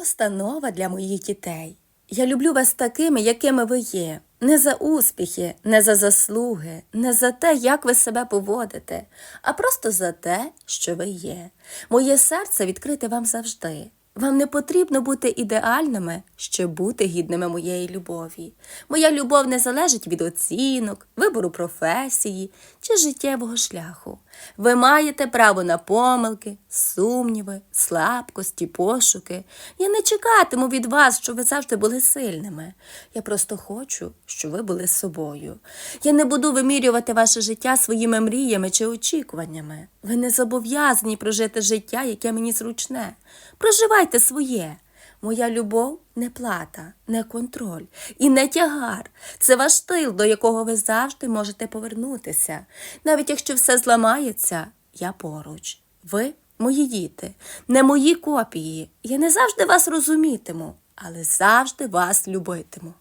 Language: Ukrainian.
Постанова для моїх дітей. Я люблю вас такими, якими ви є. Не за успіхи, не за заслуги, не за те, як ви себе поводите, а просто за те, що ви є. Моє серце відкрите вам завжди. Вам не потрібно бути ідеальними, щоб бути гідними моєї любові. Моя любов не залежить від оцінок, вибору професії чи життєвого шляху. Ви маєте право на помилки, сумніви, слабкості, пошуки. Я не чекатиму від вас, щоб ви завжди були сильними. Я просто хочу, щоб ви були собою. Я не буду вимірювати ваше життя своїми мріями чи очікуваннями. Ви не зобов'язані прожити життя, яке мені зручне. Проживайте своє. Моя любов не плата, не контроль і не тягар. Це ваш тил, до якого ви завжди можете повернутися. Навіть якщо все зламається, я поруч. Ви мої діти, не мої копії. Я не завжди вас розумітиму, але завжди вас любитиму.